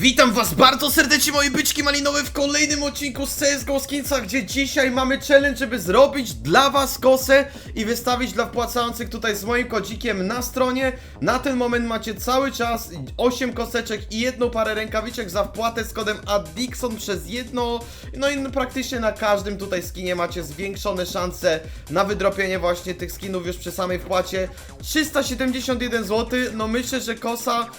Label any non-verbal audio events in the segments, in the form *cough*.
Witam was bardzo serdecznie moi byczki malinowe w kolejnym odcinku z CSGO Skinsa, gdzie dzisiaj mamy challenge, żeby zrobić dla was kosę i wystawić dla wpłacających tutaj z moim kodzikiem na stronie. Na ten moment macie cały czas 8 koseczek i jedną parę rękawiczek za wpłatę z kodem ADDIXON przez jedno, no i praktycznie na każdym tutaj skinie macie zwiększone szanse na wydropienie właśnie tych skinów już przy samej wpłacie. 371 zł, no myślę, że kosa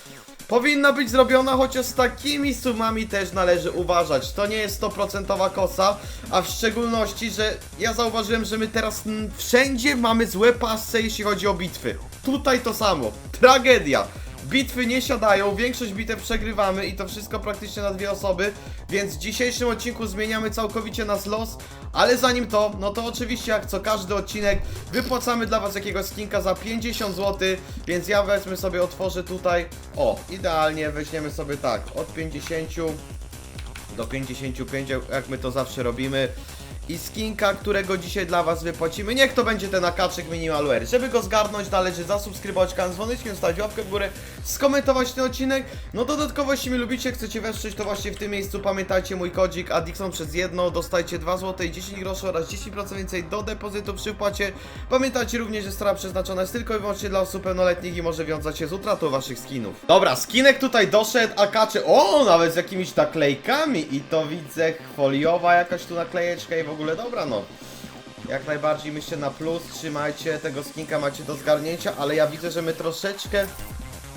powinna być zrobiona, chociaż z takimi sumami też należy uważać. To nie jest 100% kosa, a w szczególności, że ja zauważyłem, że my teraz wszędzie mamy złe pasce, jeśli chodzi o bitwy. Tutaj to samo. Tragedia. Bitwy nie siadają, większość bitew przegrywamy i to wszystko praktycznie na dwie osoby, więc w dzisiejszym odcinku zmieniamy całkowicie nas los, ale zanim to, no to oczywiście jak co każdy odcinek wypłacamy dla was jakiegoś skinka za 50 zł, więc ja wezmę sobie, otworzę tutaj, o, idealnie, weźmiemy sobie tak, od 50 do 55, jak my to zawsze robimy. I skinka, którego dzisiaj dla Was wypłacimy, niech to będzie ten akaczek Minimalware. Żeby go zgarnąć, należy zasubskrybować kanał z dzwoneczkiem, stawić łapkę w górę, skomentować ten odcinek. No dodatkowo, jeśli mnie lubicie, chcecie wesprzeć, to właśnie w tym miejscu pamiętajcie mój kodzik Adixon przez jedno, dostajcie 2 zł i 10 groszy oraz 10% więcej do depozytu przy wpłacie. Pamiętajcie również, że strona przeznaczona jest tylko i wyłącznie dla osób pełnoletnich i może wiązać się z utratą Waszych skinów. Dobra, skinek tutaj doszedł, akacze, o, nawet z jakimiś naklejkami i to widzę, foliowa jakaś tu naklejeczka i w ogóle, dobra no. Jak najbardziej myślę na plus, trzymajcie, tego skinka macie do zgarnięcia, ale ja widzę, że my troszeczkę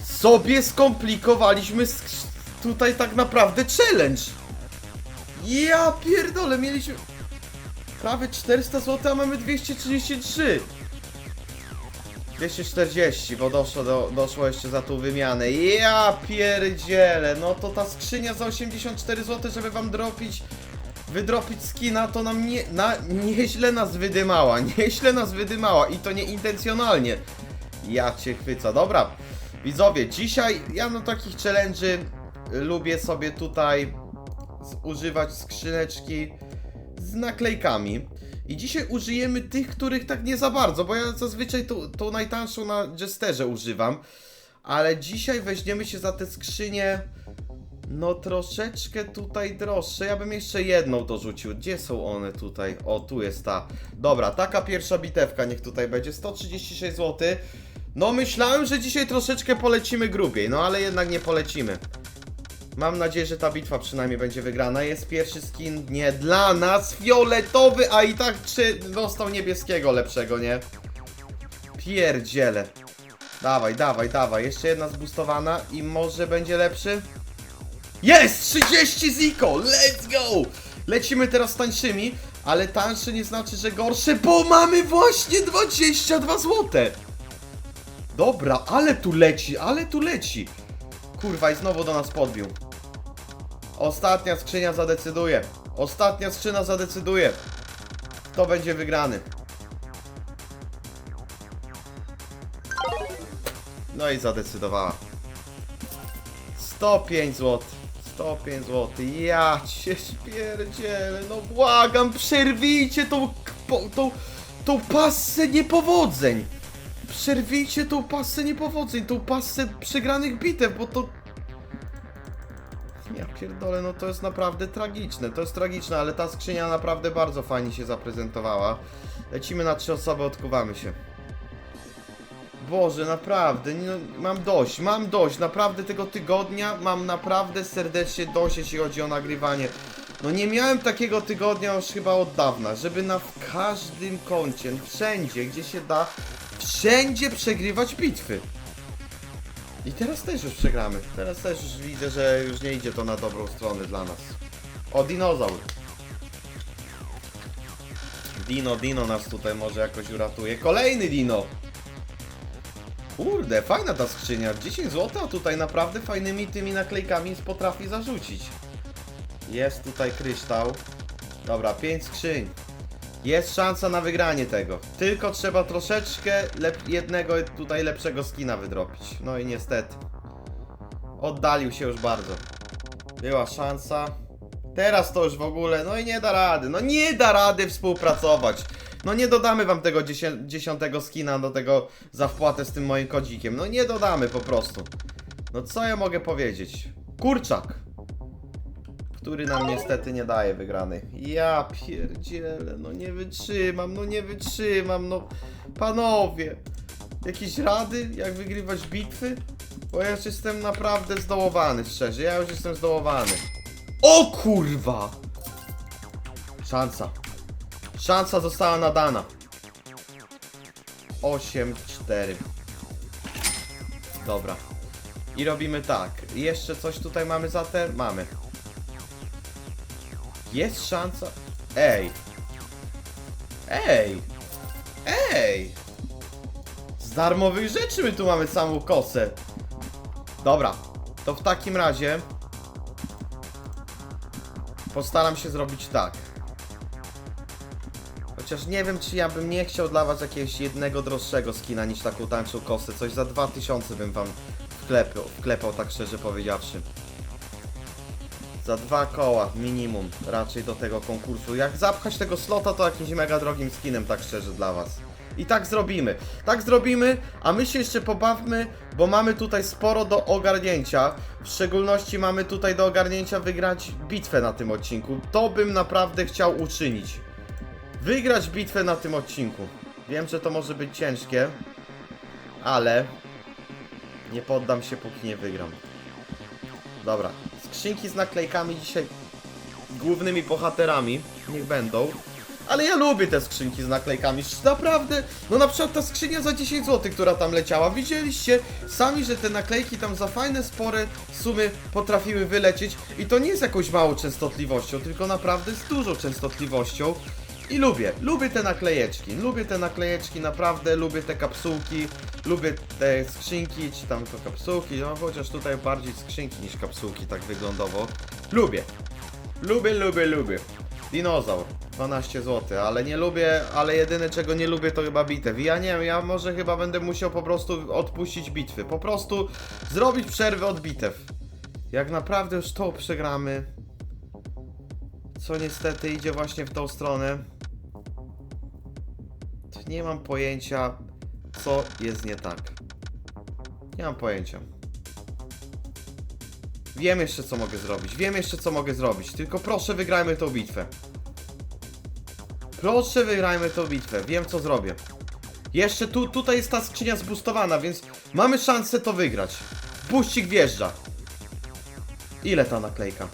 sobie skomplikowaliśmy sk- tutaj tak naprawdę challenge. Ja pierdolę, mieliśmy prawie 400 zł, a mamy 233. 240, bo doszło, do, doszło jeszcze za tą wymianę. Ja pierdzielę, no to ta skrzynia za 84 zł, żeby wam dropić, wydropić skina, to nam nie, na, nieźle nas wydymała, *laughs* nieźle nas wydymała i to nieintencjonalnie. Ja cię chwycę, dobra. Widzowie, dzisiaj ja na takich challenge'y y, lubię sobie tutaj używać skrzyneczki z naklejkami. I dzisiaj użyjemy tych, których tak nie za bardzo, bo ja zazwyczaj tą, tą najtańszą na Jesterze używam. Ale dzisiaj weźmiemy się za te skrzynie, no troszeczkę tutaj droższe. Ja bym jeszcze jedną dorzucił. Gdzie są one tutaj? O, tu jest ta. Dobra, taka pierwsza bitewka niech tutaj będzie. 136 zł. No myślałem, że dzisiaj troszeczkę polecimy grubiej, no ale jednak nie polecimy. Mam nadzieję, że ta bitwa przynajmniej będzie wygrana. Jest pierwszy skin nie dla nas, fioletowy, a i tak czy dostał niebieskiego lepszego, nie? Pierdziele. Dawaj, dawaj, dawaj. Jeszcze jedna zbustowana i może będzie lepszy? Jest! 30 ziko! Let's go! Lecimy teraz tańszymi, ale tańszy nie znaczy, że gorsze, bo mamy właśnie 22 złote. Dobra, ale tu leci, ale tu leci. Kurwa, i znowu do nas podbił. Ostatnia skrzynia zadecyduje. Ostatnia skrzynia zadecyduje. Kto będzie wygrany. No i zadecydowała. 105 zł. 105 zł. Ja cię śpierdzielę. No błagam, przerwijcie tą, tą, tą pasę niepowodzeń. Przerwijcie tą pasę niepowodzeń, tą pasę przegranych bitew, bo to... Ja pierdolę, no to jest naprawdę tragiczne, to jest tragiczne, ale ta skrzynia naprawdę bardzo fajnie się zaprezentowała. Lecimy na trzy osoby, odkuwamy się. Boże, naprawdę, nie, no, mam dość, mam dość, naprawdę tego tygodnia mam naprawdę serdecznie dość, jeśli chodzi o nagrywanie. No nie miałem takiego tygodnia już chyba od dawna, żeby na każdym kącie, wszędzie, gdzie się da, wszędzie przegrywać bitwy. I teraz też już przegramy. Teraz też już widzę, że już nie idzie to na dobrą stronę dla nas. O, dinozaur. Dino, Dino nas tutaj może jakoś uratuje. Kolejny Dino! Kurde, fajna ta skrzynia. 10 zł, a tutaj naprawdę fajnymi tymi naklejkami potrafi zarzucić. Jest tutaj kryształ. Dobra, 5 skrzyń. Jest szansa na wygranie tego. Tylko trzeba troszeczkę jednego tutaj lepszego skina wydropić. No i niestety. Oddalił się już bardzo. Była szansa. Teraz to już w ogóle, no i nie da rady. No nie da rady współpracować. No nie dodamy wam tego dziesię- dziesiątego skina do tego za wpłatę z tym moim kodzikiem. No nie dodamy po prostu. No co ja mogę powiedzieć? Kurczak. który nam niestety nie daje wygranej. Ja pierdzielę, no nie wytrzymam, no nie wytrzymam, no panowie. Jakieś rady, jak wygrywać bitwy? Bo ja już jestem naprawdę zdołowany, szczerze, ja już jestem zdołowany. O kurwa! Szansa. Szansa została nadana. 8-4. Dobra. I robimy tak. Jeszcze coś tutaj mamy za ten? Mamy. Jest szansa. Ej. Ej. Ej. Z darmowych rzeczy my tu mamy samą kosę. Dobra. To w takim razie postaram się zrobić tak. Chociaż nie wiem, czy ja bym nie chciał dla was jakiegoś jednego droższego skina niż taką tańczą kosę. Coś za 2000 bym wam wklepał, wklepał tak szczerze powiedziawszy. Za dwa koła minimum raczej do tego konkursu. Jak zapchać tego slota, to jakimś mega drogim skinem, tak szczerze dla was. I tak zrobimy. Tak zrobimy, a my się jeszcze pobawmy, bo mamy tutaj sporo do ogarnięcia. W szczególności mamy tutaj do ogarnięcia wygrać bitwę na tym odcinku. To bym naprawdę chciał uczynić. Wygrać bitwę na tym odcinku. Wiem, że to może być ciężkie, ale nie poddam się, póki nie wygram. Dobra, skrzynki z naklejkami dzisiaj głównymi bohaterami. Niech będą. Ale ja lubię te skrzynki z naklejkami. Naprawdę, no na przykład ta skrzynia za 10 zł, która tam leciała. Widzieliście sami, że te naklejki tam za fajne, spore sumy potrafiły wylecieć. I to nie jest jakąś małą częstotliwością, tylko naprawdę z dużą częstotliwością. I lubię, lubię te naklejeczki, lubię te naklejeczki, naprawdę lubię te kapsułki, lubię te skrzynki, czy tam to kapsułki, no chociaż tutaj bardziej skrzynki niż kapsułki, tak wyglądowo. Lubię, lubię, lubię, lubię. Dinozaur, 12 zł, ale nie lubię, ale jedyne czego nie lubię to chyba bitew. I ja nie wiem, ja może chyba będę musiał po prostu odpuścić bitwy, po prostu zrobić przerwę od bitew. Jak naprawdę już to przegramy, co niestety idzie właśnie w tą stronę, nie mam pojęcia, co jest nie tak. Nie mam pojęcia. Wiem jeszcze, co mogę zrobić. Wiem jeszcze, co mogę zrobić. Tylko proszę, wygrajmy tą bitwę. Proszę, wygrajmy tą bitwę. Wiem, co zrobię. Jeszcze tu, tutaj jest ta skrzynia zbustowana, więc mamy szansę to wygrać. Buścik wjeżdża. Ile ta naklejka?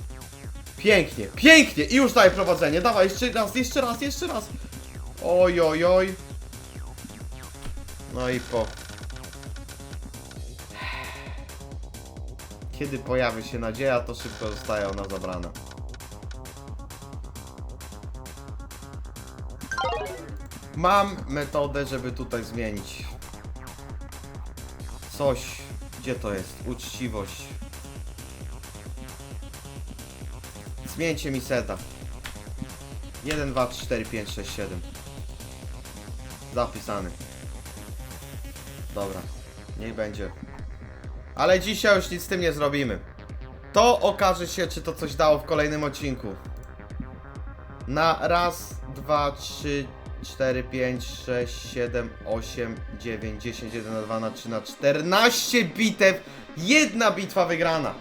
Pięknie, pięknie! I już daję prowadzenie. Dawaj, jeszcze raz, jeszcze raz, jeszcze raz. Oj, oj, oj. No i po. Kiedy pojawi się nadzieja, to szybko zostaje ona zabrana. Mam metodę, żeby tutaj zmienić. Coś. Gdzie to jest? Uczciwość. Zmieńcie mi seta. 1, 2, 3, 4, 5, 6, 7. Zapisany. Dobra, niech będzie. Ale dzisiaj już nic z tym nie zrobimy. To okaże się, czy to coś dało w kolejnym odcinku. Na raz, dwa, trzy, cztery, pięć, sześć, siedem, osiem, dziewięć, dziesięć, jeden na dwa, na trzy, na czternaście bitew. Jedna bitwa wygrana.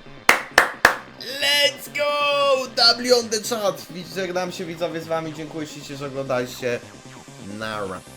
Let's go! W on the chat! Żegnam się widzowie z wami, dziękuję że oglądaliście. Nara.